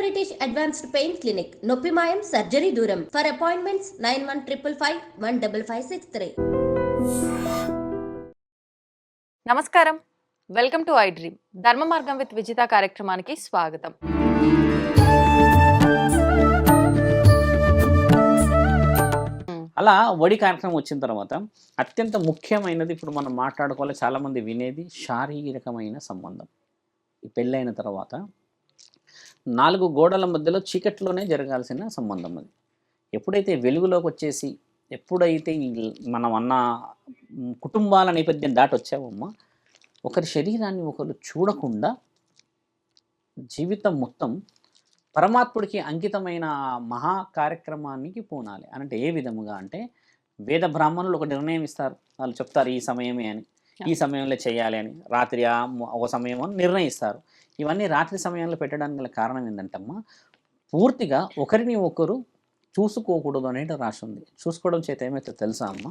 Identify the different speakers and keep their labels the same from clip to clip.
Speaker 1: British advanced pain clinic నొప్పి మాయం surgery దూరం for appointments nine one triple five one double five six three
Speaker 2: నమస్కారం. Welcome to I dream Dharma Margam with Vijitha కార్యక్రమానికి స్వాగతం.
Speaker 3: అలా వడి కార్యక్రమం వచ్చిన తర్వాత అత్యంత ముఖ్యమైనది ఇప్పుడు మనం మాట్లాడుకోవాలి చాలామంది వినేది శారీరకమైన సంబంధం. ఈ పెళ్ళైన తర్వాత నాలుగు గోడల మధ్యలో చీకట్లోనే జరగాల్సిన సంబంధం అది. ఎప్పుడైతే వెలుగులోకి వచ్చేసి ఎప్పుడైతే మనం అన్న కుటుంబాల నేపథ్యం దాటి వచ్చామమ్మా ఒకరి శరీరాన్ని ఒకరు చూడకుండా జీవితం మొత్తం పరమాత్ముడికి అంకితమైన మహా కార్యక్రమానికి పూనాలి. అంటే ఏ విధముగా అంటే వేద బ్రాహ్మణులు ఒక నిర్ణయం ఇస్తారు. వాళ్ళు చెప్తారు ఈ సమయమే అని. ఈ సమయంలో చేయాలి అని. రాత్రి ఒక సమయం అని నిర్ణయిస్తారు. ఇవన్నీ రాత్రి సమయంలో పెట్టడానికి గల కారణం ఏంటంటమ్మా పూర్తిగా ఒకరిని ఒకరు చూసుకోకూడదు అనేది రాసి ఉంది. చూసుకోవడం చేత ఏమైతే తెలుసా అమ్మా?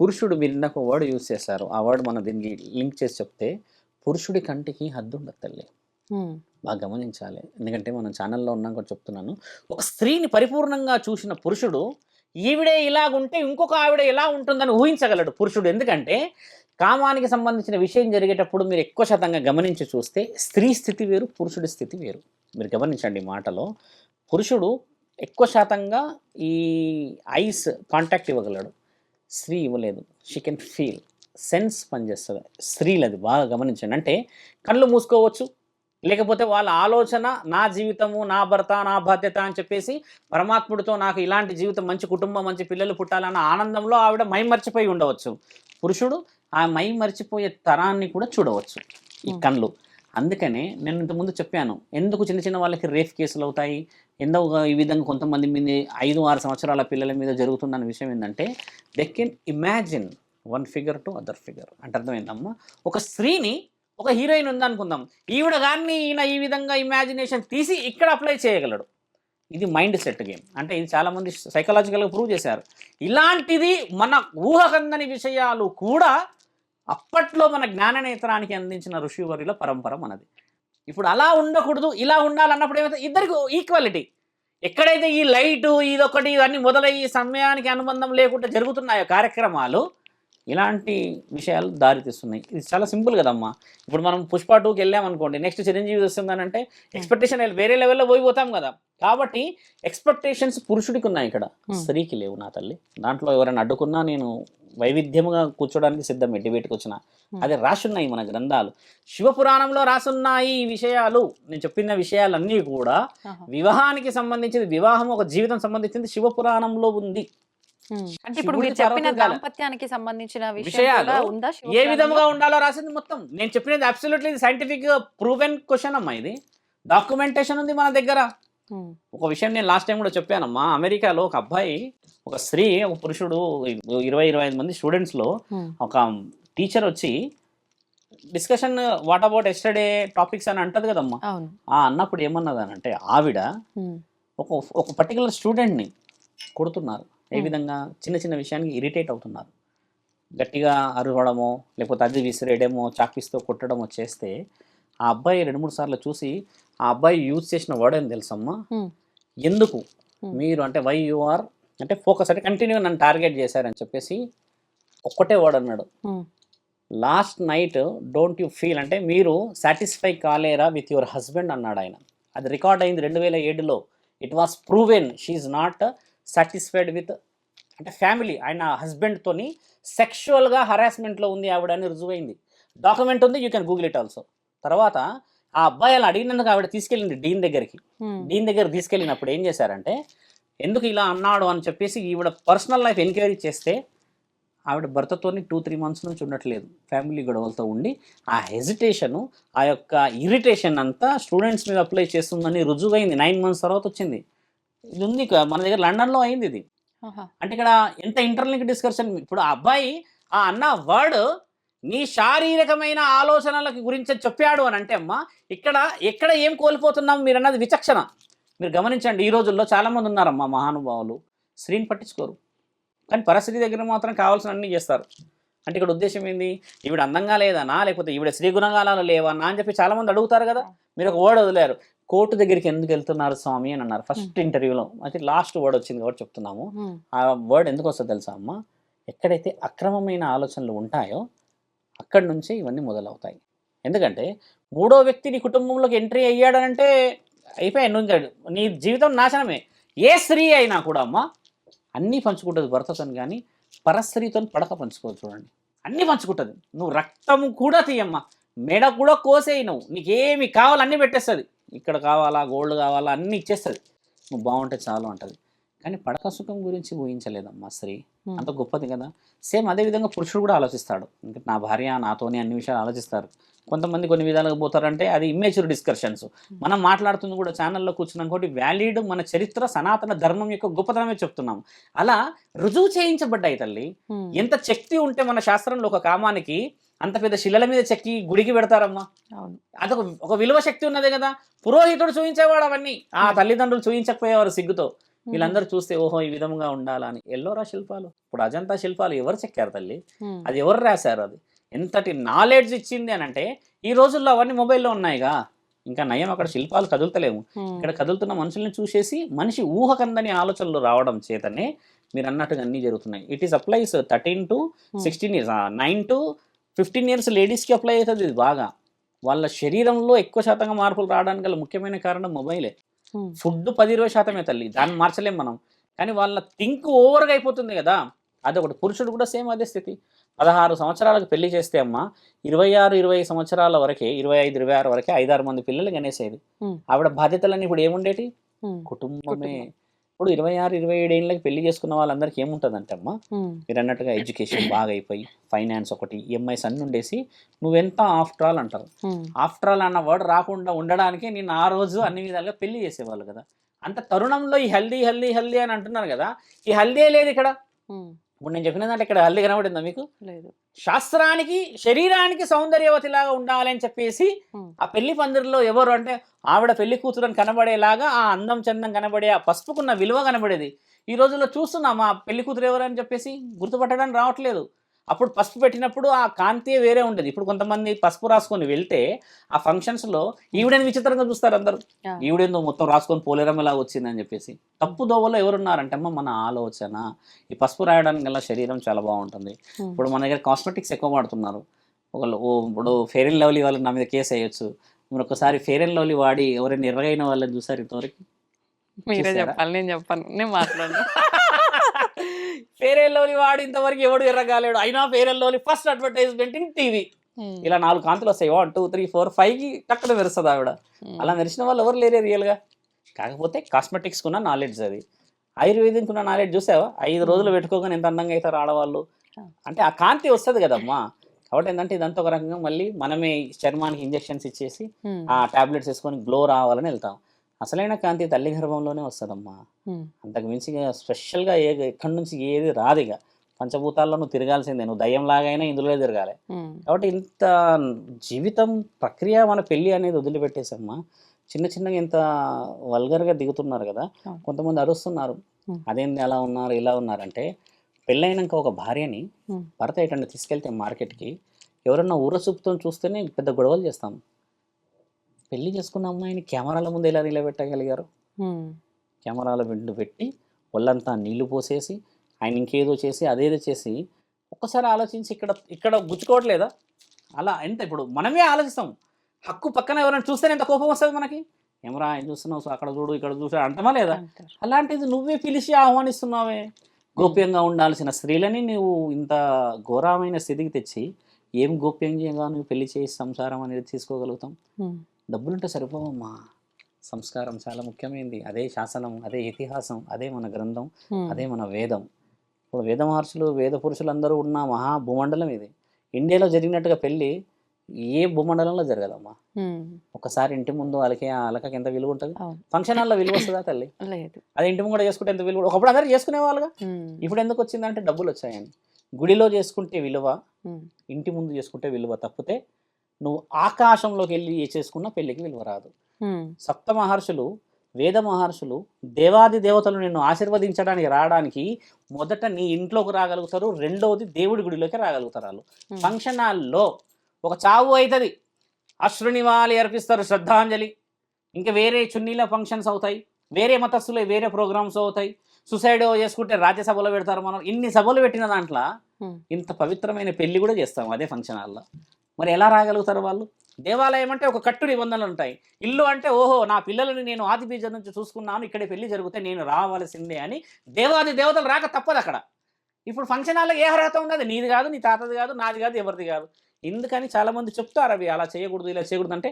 Speaker 3: పురుషుడు మీరు ఇందాక వర్డ్ యూజ్ చేశారు. ఆ వర్డ్ మనం దీనికి లింక్ చేసి చెప్తే పురుషుడి కంటికి హద్దు ఉండదు తల్లి. బాగా గమనించాలి. ఎందుకంటే మనం ఛానల్లో ఉన్నాం కూడా చెప్తున్నాను. ఒక స్త్రీని పరిపూర్ణంగా చూసిన పురుషుడు ఈవిడే ఇలాగుంటే ఇంకొక ఆవిడ ఎలా ఉంటుందని ఊహించగలడు పురుషుడు. ఎందుకంటే కామానికి సంబంధించిన విషయం జరిగేటప్పుడు మీరు ఎక్కువ శాతంగా గమనించి చూస్తే స్త్రీ స్థితి వేరు పురుషుడి స్థితి వేరు. మీరు గమనించండి మాటలో. పురుషుడు ఎక్కువ శాతంగా ఈ ఐస్ కాంటాక్ట్ ఇవ్వగలడు. స్త్రీ ఇవ్వలేదు. షీ కెన్ ఫీల్ సెన్స్ పనిచేస్తుంది. స్త్రీలది బాగా గమనించండి. అంటే కళ్ళు మూసుకోవచ్చు. లేకపోతే వాళ్ళ ఆలోచన నా జీవితము నా భర్త నా బాధ్యత అని చెప్పేసి పరమాత్ముడితో నాకు ఇలాంటి జీవితం మంచి కుటుంబం మంచి పిల్లలు పుట్టాలన్న ఆనందంలో ఆవిడ మైమర్చిపోయి ఉండవచ్చు. పురుషుడు ఆ మై మర్చిపోయే తరాన్ని కూడా చూడవచ్చు. ఈ. కళ్ళు. అందుకనే నేను ఇంతకుముందు చెప్పాను. ఎందుకు చిన్న చిన్న వాళ్ళకి రేఫ్ కేసులు అవుతాయి? ఎందుకు ఈ విధంగా కొంతమంది మీద ఐదు ఆరు సంవత్సరాల పిల్లల మీద జరుగుతుందన్న విషయం ఏంటంటే they can imagine one figure to other figure అంటే అర్థమైందమ్మా? ఒక స్త్రీని ఒక హీరోయిన్ ఉందనుకుందాం. ఈవిడ గారిని ఈయన ఈ విధంగా ఇమాజినేషన్ తీసి ఇక్కడ అప్లై చేయగలడు. ఇది మైండ్ సెట్ గేమ్ అంటే ఇది చాలామంది సైకలాజికల్గా ప్రూవ్ చేశారు. ఇలాంటిది మన ఊహకందని విషయాలు కూడా అప్పట్లో మన జ్ఞాననేత్రానికి అందించిన ఋషివరిలో పరంపర మనది. ఇప్పుడు అలా ఉండకూడదు ఇలా ఉండాలన్నప్పుడు ఏమైతే ఇద్దరికి ఈక్వాలిటీ ఎక్కడైతే ఈ లైటు ఇదొకటి ఇవన్నీ మొదలయ్యి సమయానికి అనుబంధం లేకుండా జరుగుతున్నాయో కార్యక్రమాలు ఇలాంటి విషయాలు దారితీస్తున్నాయి. ఇది చాలా సింపుల్ కదమ్మా. ఇప్పుడు మనం పుష్ప టూకి వెళ్ళామనుకోండి నెక్స్ట్ చిరంజీవి వస్తుందని అంటే ఎక్స్పెక్టేషన్ వేరే లెవెల్లో పోయిపోతాం కదా. కాబట్టి ఎక్స్పెక్టేషన్స్ పురుషుడికి ఉన్నాయి ఇక్కడ.
Speaker 2: Hmm.
Speaker 3: స్త్రీకి లేవు నా తల్లి. దాంట్లో ఎవరైనా అడ్డుకున్నా నేను వైవిధ్యముగా కూర్చోడానికి సిద్ధమే డిబేట్కి వచ్చిన.
Speaker 2: Hmm.
Speaker 3: అది రాసున్నాయి మన గ్రంథాలు. శివపురాణంలో రాసున్నాయి ఈ విషయాలు. నేను చెప్పిన విషయాలన్నీ కూడా వివాహానికి సంబంధించింది వివాహం ఒక జీవితం సంబంధించింది శివపురాణంలో ఉంది.
Speaker 2: అంటే ఇప్పుడు మీరు చెప్పిన. దాంపత్యానికి సంబంధించిన విషయం
Speaker 3: విషయాలు ఏ? విధముగా ఉండాలో రాసింది మొత్తం. నేను చెప్పినది అబ్సల్యూట్లీ సైంటిఫిక్ ప్రూవెన్ క్వశ్చన్ అమ్మా ఇది. డాక్యుమెంటేషన్ ఉంది మన దగ్గర. ఒక విషయం నేను లాస్ట్ టైం కూడా చెప్పానమ్మా. అమెరికాలో ఒక అబ్బాయి ఒక స్త్రీ ఒక పురుషుడు ఇరవై ఇరవై ఐదు మంది స్టూడెంట్స్లో ఒక టీచర్ వచ్చి discussion what about yesterday topics అని అంటది కదమ్మా. ఆ అన్నప్పుడు ఏమన్నదనంటే ఆవిడ
Speaker 2: ఉమ్,
Speaker 3: ఒక ఒక పర్టికులర్ స్టూడెంట్ని కొడుతున్నారు. ఏ. విధంగా? చిన్న చిన్న విషయానికి ఇరిటేట్ అవుతున్నారు. గట్టిగా అరవడమో లేకపోతే అది విసిరేయడమో చాపిస్తో కొట్టడమో చేస్తే ఆ అబ్బాయి రెండు మూడు సార్లు చూసి ఆ అబ్బాయి యూజ్ చేసిన వర్డ్ అని తెలుసమ్మా. ఎందుకు. మీరు అంటే వై యు ఆర్ అంటే ఫోకస్ అంటే కంటిన్యూ నన్ను టార్గెట్ చేశారని చెప్పేసి ఒక్కటే వర్డ్ అన్నాడు. Last night don't you feel అంటే మీరు సాటిస్ఫై కాలేరా విత్ యువర్ హస్బెండ్ అన్నాడు ఆయన. అది రికార్డ్ అయింది రెండు వేల ఏడులో it was proven she not satisfied with అంటే ఫ్యామిలీ ఆయన హస్బెండ్తోని సెక్షువల్గా హరాస్మెంట్లో ఉంది ఆవిడ అని రుజువైంది. డాక్యుమెంట్ ఉంది you can Google it also తర్వాత ఆ అబ్బాయి అలా అడిగినందుకు ఆవిడ తీసుకెళ్ళింది డీన్ దగ్గరికి. డీన్ దగ్గర తీసుకెళ్ళినప్పుడు ఏం చేశారంటే ఎందుకు ఇలా అన్నాడు? అని చెప్పేసి ఈవిడ పర్సనల్ లైఫ్ ఎంక్వైరీ చేస్తే ఆవిడ భర్తతోని టూ త్రీ మంత్స్ నుంచి ఉండట్లేదు. ఫ్యామిలీ గొడవలతో ఉండి ఆ హెజిటేషను ఆ యొక్క ఇరిటేషన్ అంతా స్టూడెంట్స్ మీద అప్లై చేస్తుందని రుజువైంది. నైన్ మంత్స్ తర్వాత వచ్చింది. ఇది ఉంది మన దగ్గర లండన్లో అయింది ఇది. అంటే ఇక్కడ ఎంత ఇంటర్లింక్ డిస్కషన్? ఇప్పుడు ఆ అబ్బాయి ఆ అన్న వర్డ్ నీ శారీరకమైన ఆలోచనలకి గురించి చెప్పాడు అని అంటే అమ్మా ఇక్కడ ఎక్కడ ఏం కోల్పోతున్నాం మీరు అన్నది విచక్షణ. మీరు గమనించండి ఈ రోజుల్లో చాలామంది ఉన్నారమ్మా మహానుభావులు. స్త్రీని పట్టించుకోరు. కానీ పరిస్థితి దగ్గర మాత్రం కావాల్సిన అన్నీ చేస్తారు. అంటే ఇక్కడ ఉద్దేశం ఏంది? ఈవిడ అందంగా లేదనా? లేకపోతే ఈవిడ శ్రీ గుణగాలాలు లేవన్నా అని చెప్పి చాలామంది అడుగుతారు కదా. మీరు ఒక వర్డ్ వదిలేరు. కోర్టు దగ్గరికి ఎందుకు వెళ్తున్నారు స్వామి అని అన్నారు. ఫస్ట్ ఇంటర్వ్యూలో అయితే లాస్ట్ వర్డ్ వచ్చింది కాబట్టి చెప్తున్నాము.
Speaker 2: ఉమ్,
Speaker 3: ఆ వర్డ్ ఎందుకు వస్తుందో తెలుసా అమ్మ? ఎక్కడైతే అక్రమమైన ఆలోచనలు ఉంటాయో అక్కడి నుంచే ఇవన్నీ మొదలవుతాయి. ఎందుకంటే మూడో వ్యక్తి నీ కుటుంబంలోకి ఎంట్రీ అయ్యాడనంటే అయిపోయాయి నువ్వు ఇంకా నీ జీవితం నాశనమే. ఏ స్త్రీ అయినా కూడా అమ్మ అన్నీ పంచుకుంటుంది భర్తతోని కానీ పరస్త్రీతో పడక పంచుకోవచ్చు చూడండి. అన్నీ పంచుకుంటుంది. నువ్వు రక్తం కూడా తీయమ్మా మెడ కూడా కోసేయి నువ్వు. నీకేమి కావాలన్నీ పెట్టేస్తుంది. ఇక్కడ కావాలా గోల్డ్ కావాలా అన్నీ ఇచ్చేస్తుంది. నువ్వు బాగుంటే చాలు అంటుంది. కానీ పడక సుఖం గురించి ఊహించలేదమ్మా స్త్రీ. అంత గొప్పది కదా. సేమ్ అదే విధంగా పురుషుడు కూడా ఆలోచిస్తాడు. ఇంకా నా భార్య నాతోనే అన్ని విషయాలు ఆలోచిస్తారు. కొంతమంది కొన్ని విధాలుగా పోతారంటే అది ఇమ్మేచ్యూర్ డిస్కషన్స్ మనం మాట్లాడుతుంది కూడా ఛానల్లో కూర్చున్నాం కాబట్టి వ్యాలిడ్ మన చరిత్ర సనాతన ధర్మం యొక్క గొప్పతనమే చెప్తున్నాం. అలా రుజువు చేయించబడ్డాయి తల్లి. ఎంత శక్తి ఉంటే మన శాస్త్రంలో ఒక కామానికి అంత పెద్ద శిలల మీద చెక్కి గుడికి పెడతారమ్మా. అదొక ఒక విలువ శక్తి ఉన్నదే కదా. పురోహితుడు చూయించేవాడు అవన్నీ. ఆ తల్లిదండ్రులు చూయించకపోయేవారు సిగ్గుతో. వీళ్ళందరూ చూస్తే ఓహో ఈ విధంగా ఉండాలని. ఎల్లోరా శిల్పాలు. ఇప్పుడు అజంతా శిల్పాలు ఎవరు చెక్కారు తల్లి? అది ఎవరు రాశారు అది? ఎంతటి నాలెడ్జ్ ఇచ్చింది అని అంటే ఈ రోజుల్లో అవన్నీ మొబైల్లో ఉన్నాయిగా. ఇంకా నయం అక్కడ శిల్పాలు కదులుతలేము ఇక్కడ కదులుతున్న మనుషుల్ని చూసేసి మనిషి ఊహకందని ఆలోచనలు రావడం చేతనే మీరు అన్నట్టుగా అన్నీ జరుగుతున్నాయి. It is applies thirteen to sixteen years nine to fifteen years లేడీస్కి అప్లై అవుతుంది ఇది బాగా. వాళ్ళ శరీరంలో ఎక్కువ శాతంగా మార్పులు రావడానికి గల ముఖ్యమైన కారణం మొబైలే. ఫుడ్ పది ఇరవై శాతమే తల్లి. దాన్ని మార్చలేం మనం. కానీ వాళ్ళ థింక్ ఓవర్గా అయిపోతుంది కదా. అదొకటి పురుషుడు కూడా సేమ్ అదే స్థితి. పదహారు సంవత్సరాలకు పెళ్ళి చేస్తే అమ్మ ఇరవై ఆరు ఇరవై సంవత్సరాల వరకే ఇరవై ఐదు ఇరవై ఆరు వరకే ఐదారు మంది పిల్లలు కనేసేది
Speaker 2: Hmm.
Speaker 3: ఆవిడ బాధ్యతలన్నీ ఇప్పుడు ఏముండేటి? కుటుంబమే.
Speaker 2: కుటుంబం.
Speaker 3: ఇప్పుడు ఇరవై ఆరు ఇరవై ఏడు ఏళ్ళకి పెళ్ళి చేసుకున్న వాళ్ళందరికీ ఏముంటుందంటే అమ్మ మీరు అన్నట్టుగా ఎడ్యుకేషన్ బాగా అయిపోయి ఫైనాన్స్ ఒకటి ఈఎంఐస్ అన్ని ఉండేసి నువ్వెంత ఆఫ్టర్ ఆల్ అంటారు? ఆఫ్టర్ ఆల్ అన్న వర్డ్ రాకుండా ఉండడానికి నేను ఆ రోజు అన్ని విధాలుగా పెళ్ళి చేసేవాళ్ళు కదా. అంత తరుణంలో ఈ హెల్దీ హెల్దీ హెల్దీ అని అంటున్నారు కదా. ఈ హెల్దీ లేదు ఇక్కడ. ఇప్పుడు నేను చెప్పిన దాంట్లో ఇక్కడ హెల్దీ కనబడిందా మీకు?
Speaker 2: లేదు.
Speaker 3: శాస్త్రానికి శరీరానికి సౌందర్యవతిలాగా ఉండాలని చెప్పేసి. ఆ పెళ్ళి పందిరిలో ఎవరు అంటే ఆవిడ పెళ్ళి కూతురని కనబడేలాగా ఆ అందం చందం కనబడే ఆ పసుపుకున్న విలువ కనబడేది. ఈ రోజుల్లో చూస్తున్నాం ఆ పెళ్ళి కూతురు ఎవరు అని చెప్పేసి గుర్తుపట్టడానికి రావట్లేదు. అప్పుడు పసుపు పెట్టినప్పుడు ఆ కాంతి వేరే ఉండేది. ఇప్పుడు కొంతమంది పసుపు రాసుకొని వెళ్తే ఆ ఫంక్షన్స్లో ఈవిడని విచిత్రంగా చూస్తారు అందరూ. ఈవిడేందో మొత్తం రాసుకొని పోలేరం ఎలా వచ్చిందని చెప్పేసి. తప్పు దోవలో ఎవరున్నారంటే అమ్మ మన ఆలోచన. ఈ పసుపు రాయడానికి గల శరీరం చాలా బాగుంటుంది. ఇప్పుడు మన దగ్గర కాస్మెటిక్స్ ఎక్కువ వాడుతున్నారు. ఒకళ్ళు ఓ ఇప్పుడు ఫెయిర్ అండ్ లవ్లీ వాళ్ళు నా మీద కేసు వేయొచ్చు. మీరు ఒకసారి ఫెయిర్ అండ్ లవ్లీ వాడి ఎవరైనా ఎర్రగైన వాళ్ళని చూసారు ఇంతవరకు?
Speaker 2: మీరే? చెప్పాలి నేను చెప్పాను నేను మాట్లాడను.
Speaker 3: లవ్లీ వాడి ఇంతవరకు ఎవడు ఎర్రగాలేడు. అయినా lovely first advertisement in TV
Speaker 2: um,
Speaker 3: ఇలా నాలుగు కాంతులు వస్తాయి. వన్ టూ త్రీ ఫోర్ ఫైవ్కి టక్కున మెరుస్తుంది ఆవిడ.
Speaker 2: ఉమ్,
Speaker 3: అలా మెరిసిన వాళ్ళు ఎవరు లేరే రియల్గా కాకపోతే కాస్మెటిక్స్ కున్న నాలెడ్జ్ అది. ఆయుర్వేదిక్ ఉన్న నాలెడ్జ్ చూసావా? ఐదు రోజులు పెట్టుకోగానే ఎంత అందంగా అవుతారు ఆడవాళ్ళు? అంటే ఆ కాంతి వస్తుంది కదమ్మా. కాబట్టి ఏంటంటే ఇదంతా ఒక రకంగా మళ్ళీ మనమే చర్మానికి ఇంజెక్షన్స్ ఇచ్చేసి ఆ టాబ్లెట్స్ వేసుకొని గ్లో రావాలని వెళ్తాం. అసలైన కాంతి తల్లి గర్భంలోనే వస్తుందమ్మా. అంతకు మించి స్పెషల్గా ఏ ఎక్కడి నుంచి ఏది రాదు ఇక. పంచభూతాల్లో నువ్వు తిరగాల్సిందే నువ్వు దయ్యంలాగైనా ఇందులో తిరగాలి. కాబట్టి ఇంత జీవితం ప్రక్రియ మన పెళ్ళి అనేది వదిలిపెట్టేసమ్మా. చిన్న చిన్నగా ఇంత వల్గర్గా దిగుతున్నారు కదా. కొంతమంది అరుస్తున్నారు. అదేంది అలా ఉన్నారు ఇలా ఉన్నారంటే పెళ్ళైనాక ఒక భార్యని. భర్త ఎటంటే తీసుకెళ్తే మార్కెట్కి ఎవరన్నా ఊర చూపుతో చూస్తేనే పెద్ద గొడవలు చేస్తాం. పెళ్ళి చేసుకున్న అమ్మాయిని కెమెరాల ముందు ఎలా నిలబెట్టగలిగారు? కెమెరాల విండు పెట్టి ఒళ్ళంతా నీళ్ళు పోసేసి ఆయన ఇంకేదో చేసి అదేదో చేసి ఒక్కసారి ఆలోచించి ఇక్కడ ఇక్కడ గుచ్చుకోవట్లేదా? అలా ఎంత ఇప్పుడు మనమే ఆలోచిస్తాం. హక్కు పక్కన ఎవరైనా చూస్తేనే ఎంత కోపం వస్తుంది మనకి. ఏమరా ఆయన చూస్తున్నావు సో అక్కడ చూడు ఇక్కడ చూసా అంటమా లేదా. అలాంటిది నువ్వే పిలిచి ఆహ్వానిస్తున్నావే. గోప్యంగా ఉండాల్సిన స్త్రీలని నువ్వు ఇంత ఘోరమైన స్థితికి తెచ్చి ఏం గోప్యంగా నువ్వు పెళ్ళి చేసి సంసారం అనేది తీసుకోగలుగుతాం? డబ్బులుంటే సరిపోవమ్మా. సంస్కారం చాలా ముఖ్యమైనది అదే శాసనం అదే ఇతిహాసం అదే మన గ్రంథం అదే మన వేదం. ఇప్పుడు వేద మహర్షులు వేద పురుషులందరూ ఉన్న మహా భూమండలం ఇది. ఇండియాలో జరిగినట్టుగా పెళ్ళి ఏ భూమండలంలో జరగదమ్మా ఒకసారి ఇంటి ముందు అలకే ఆ అలకకి ఎంత విలువ ఉంటుంది. ఫంక్షన్ హాల్లో విలువ వస్తుందా తల్లి? అదే ఇంటి ముందు చేసుకుంటే ఎంత విలువ ఒకప్పుడు అందరూ చేసుకునే వాళ్ళుగా. ఇప్పుడు ఎందుకు వచ్చిందంటే డబ్బులు వచ్చాయని. గుడిలో చేసుకుంటే విలువ ఇంటి ముందు చేసుకుంటే విలువ తప్పితే నువ్వు ఆకాశంలోకి వెళ్ళి చేసుకున్నా పెళ్ళికి విలువ రాదు. సప్త మహర్షులు వేద మహర్షులు దేవాది దేవతలు నిన్ను ఆశీర్వదించడానికి రావడానికి మొదట నీ ఇంట్లోకి రాగలుగుతారు రెండవది దేవుడి గుడిలోకి రాగలుగుతారు వాళ్ళు. ఫంక్షన్ హాల్లో ఒక చావు అవుతుంది అశ్రునివాలి అర్పిస్తారు శ్రద్ధాంజలి. ఇంకా వేరే చున్నీల ఫంక్షన్స్ అవుతాయి. వేరే మతస్థులు వేరే ప్రోగ్రామ్స్ అవుతాయి. సుసైడ్ చేసుకుంటే రాజ్యసభలో పెడతారు మనం. ఇన్ని సభలు పెట్టిన దాంట్లో. ఇంత పవిత్రమైన పెళ్ళి కూడా చేస్తాం అదే ఫంక్షన్ హాల్లో మరి ఎలా రాగలుగుతారు వాళ్ళు? దేవాలయం అంటే ఒక కట్టు నిబంధనలు ఉంటాయి. ఇల్లు అంటే ఓహో నా పిల్లలని నేను ఆది బీజం నుంచి చూసుకున్నాను ఇక్కడే పెళ్ళి జరిగితే నేను రావాల్సిందే అని దేవాది దేవతలు రాక తప్పదు అక్కడ. ఇప్పుడు ఫంక్షన్ హాల్లో ఏ అర్హత ఉన్నది? నీది కాదు నీ తాతది కాదు నాది కాదు ఎవరిది కాదు. ఎందుకని చాలా మంది చెప్తారు అవి అలా చేయకూడదు ఇలా చేయకూడదు అంటే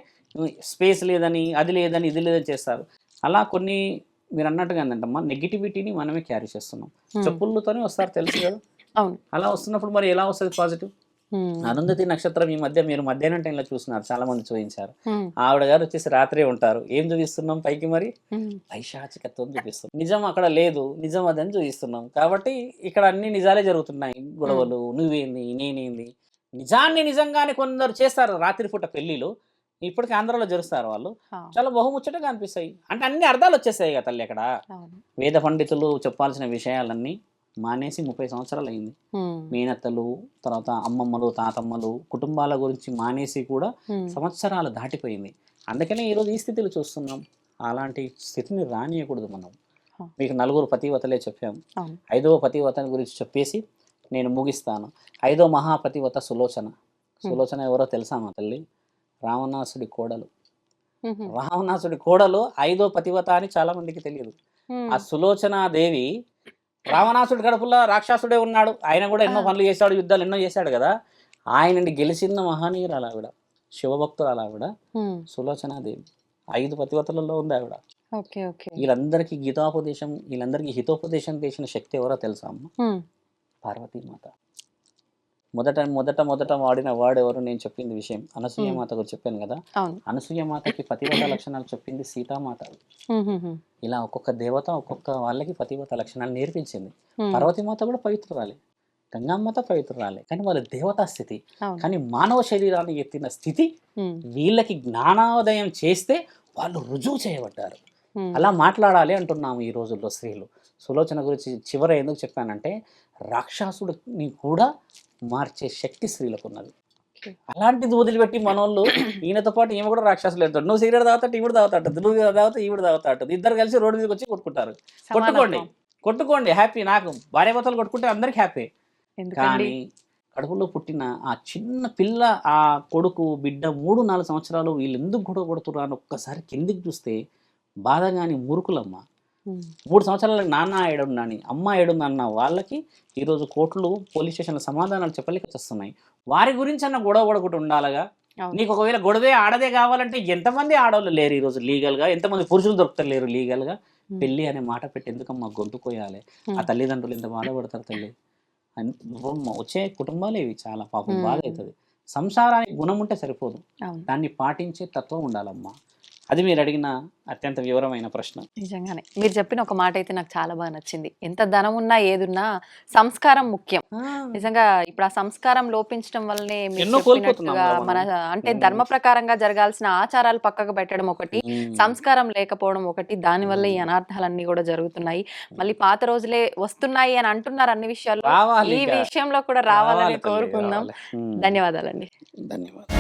Speaker 3: స్పేస్ లేదని అది లేదని ఇది లేదని చేస్తారు. అలా కొన్ని మీరు అన్నట్టుగా ఏంటంటమ్మా నెగిటివిటీని మనమే క్యారీ చేస్తున్నాం. చెప్పులతోనే వస్తారు తెలుసు కదా?
Speaker 2: అవును.
Speaker 3: అలా వస్తున్నప్పుడు మరి ఎలా వస్తుంది పాజిటివ్. అరుంధతి నక్షత్రం ఈ మధ్య మీరు మధ్యాహ్నం టైంలో చూస్తున్నారు చాలా మంది చూపించారు. ఆవిడ గారు వచ్చేసి రాత్రే ఉంటారు. ఏం చూపిస్తున్నాం పైకి మరి. పైశాచికత్వం చూపిస్తున్నాం. నిజం అక్కడ లేదు నిజం అదని చూపిస్తున్నాం. కాబట్టి ఇక్కడ అన్ని నిజాలే జరుగుతున్నాయి. గొడవలు నువ్వేంది నేనేంది? నిజాన్ని నిజంగానే కొందరు చేస్తారు రాత్రిపూట పెళ్ళిలు ఇప్పటికి ఆంధ్రాలో జరుస్తారు వాళ్ళు. చాలా బహుముచ్చటగా అనిపిస్తాయి. అంటే అన్ని అర్థాలు వచ్చేసాయి కదా తల్లి అక్కడ. వేద పండితులు చెప్పాల్సిన విషయాలన్నీ. మానేసి ముప్పై సంవత్సరాలు అయింది. మేనత్తలు తర్వాత అమ్మమ్మలు తాతమ్మలు కుటుంబాల గురించి మానేసి కూడా. సంవత్సరాలు దాటిపోయింది అందుకనే ఈరోజు ఈ స్థితిలో చూస్తున్నాం అలాంటి స్థితిని రానియకూడదు మనం. మీకు నలుగురు పతివతలే చెప్పాం. ఐదవ పతివతని గురించి చెప్పేసి నేను ముగిస్తాను ఐదో మహాపతివత సులోచన సులోచన ఎవరో తెలుసా మా తల్లి రావణాసుడి కోడలు. రావణాసుడి కోడలు ఐదో పతివత అని చాలా మందికి తెలియదు. ఆ సులోచన దేవి రావణాసుడి గడపలో రాక్షసుడే ఉన్నాడు. ఆయన కూడా ఎన్నో. పనులు చేశాడు యుద్ధాలు ఎన్నో చేశాడు కదా. ఆయనని గెలిచిన మహనీయురాలు ఆవిడ శివభక్తురాలు ఆవిడ. సులోచనాదేవి. ఐదు పతివతలలో ఉంది ఆవిడ. వీళ్ళందరికీ గీతాపదేశం వీళ్ళందరికీ హితోపదేశం చేసిన శక్తి ఎవరో తెలుసా అమ్మ. పార్వతీమాత. మొదట మొదట మొదట వాడిన వాడు ఎవరు నేను చెప్పింది విషయం. అనసూయ
Speaker 2: Hmm.
Speaker 3: మాత గురించి చెప్పాను కదా?
Speaker 2: అవును.
Speaker 3: అనసూయ మాతకి పతివత లక్షణాలు చెప్పింది సీతామాత. ఇలా ఒక్కొక్క దేవత ఒక్కొక్క వాళ్ళకి పతివత లక్షణాలు నేర్పించింది. పార్వతీమాత కూడా పవిత్రురాలే. గంగామాత పవిత్రురాలే. కానీ వాళ్ళ దేవతా స్థితి కానీ మానవ శరీరాన్ని ఎత్తిన స్థితి. వీళ్ళకి జ్ఞానోదయం చేస్తే వాళ్ళు రుజువు చేయబడ్డారు. అలా మాట్లాడాలి అంటున్నాము ఈ రోజుల్లో స్త్రీలు. సులోచన గురించి చివర ఎందుకు చెప్పానంటే రాక్షసుడిని కూడా మార్చే శక్తి స్త్రీలకు ఉన్నది. అలాంటిది వదిలిపెట్టి మనోళ్ళు ఈయనతో పాటు ఈమె కూడా రాక్షసులు వెళ్తాడు నువ్వు సిగరెట్ తాగుతాడు ఈవిడ తాగుతాడు నువ్వు తాగుతా ఈవిడ తాగుతాడు ఇద్దరు కలిసి రోడ్డు మీదకి వచ్చి కొట్టుకుంటారు. కొట్టుకోండి. కొట్టుకోండి. హ్యాపీ నాకు. భార్య భర్తలు కొట్టుకుంటే అందరికి హ్యాపీ. కానీ కడుపులో పుట్టిన ఆ చిన్న పిల్ల ఆ కొడుకు బిడ్డ మూడు నాలుగు సంవత్సరాలు వీళ్ళు ఎందుకు గొడవ కొడుతున్నారు అని ఒక్కసారి కిందికి చూస్తే బాధ కానీ మురుకులమ్మ. మూడు సంవత్సరాలకు నాన్న ఏడున్నాని అమ్మ ఏడుందన్న వాళ్ళకి ఈరోజు కోర్టులు పోలీస్ స్టేషన్ల సమాధానాలు చెప్పలేక వస్తున్నాయి వారి గురించి అన్న గొడవ పడకుండా ఉండాలగా. నీకు ఒకవేళ గొడవే ఆడదే కావాలంటే ఎంతమంది ఆడవాళ్ళు లేరు ఈరోజు లీగల్గా? ఎంతమంది పురుషులు దొరుకుతలేరు లీగల్గా?
Speaker 2: ఉమ్.
Speaker 3: పెళ్ళి అనే మాట పెట్టి ఎందుకమ్మా గొంతు కోయాలి ఆ. తల్లిదండ్రులు ఎంత బాధపడతారు తల్లి? వచ్చే కుటుంబాలే ఇవి చాలా పాపం. బాధ అవుతుంది సంసారానికి గుణం ఉంటే సరిపోదు. దాన్ని పాటించే తత్వం ఉండాలమ్మా. అది మీరు అడిగిన అత్యంత వివరమైన ప్రశ్న
Speaker 2: నిజంగానే మీరు చెప్పిన ఒక మాట అయితే నాకు చాలా బాగా నచ్చింది ఎంత ధనం ఉన్నా ఏదున్నా సంస్కారం ముఖ్యం నిజంగా ఇప్పుడు ఆ సంస్కారం లోపించడం వల్లనే మన. అంటే. ధర్మ ప్రకారంగా జరగాల్సిన ఆచారాలు పక్కకు పెట్టడం ఒకటి. సంస్కారం లేకపోవడం ఒకటి దాని వల్ల ఈ. అనార్థాలన్నీ కూడా జరుగుతున్నాయి మళ్ళీ పాత రోజులే వస్తున్నాయి అని అంటున్నారు అన్ని విషయాల్లో
Speaker 3: రావాలి
Speaker 2: ఈ. విషయంలో కూడా రావాలని కోరుకుందాం. ధన్యవాదాలండి
Speaker 3: ధన్యవాదాలు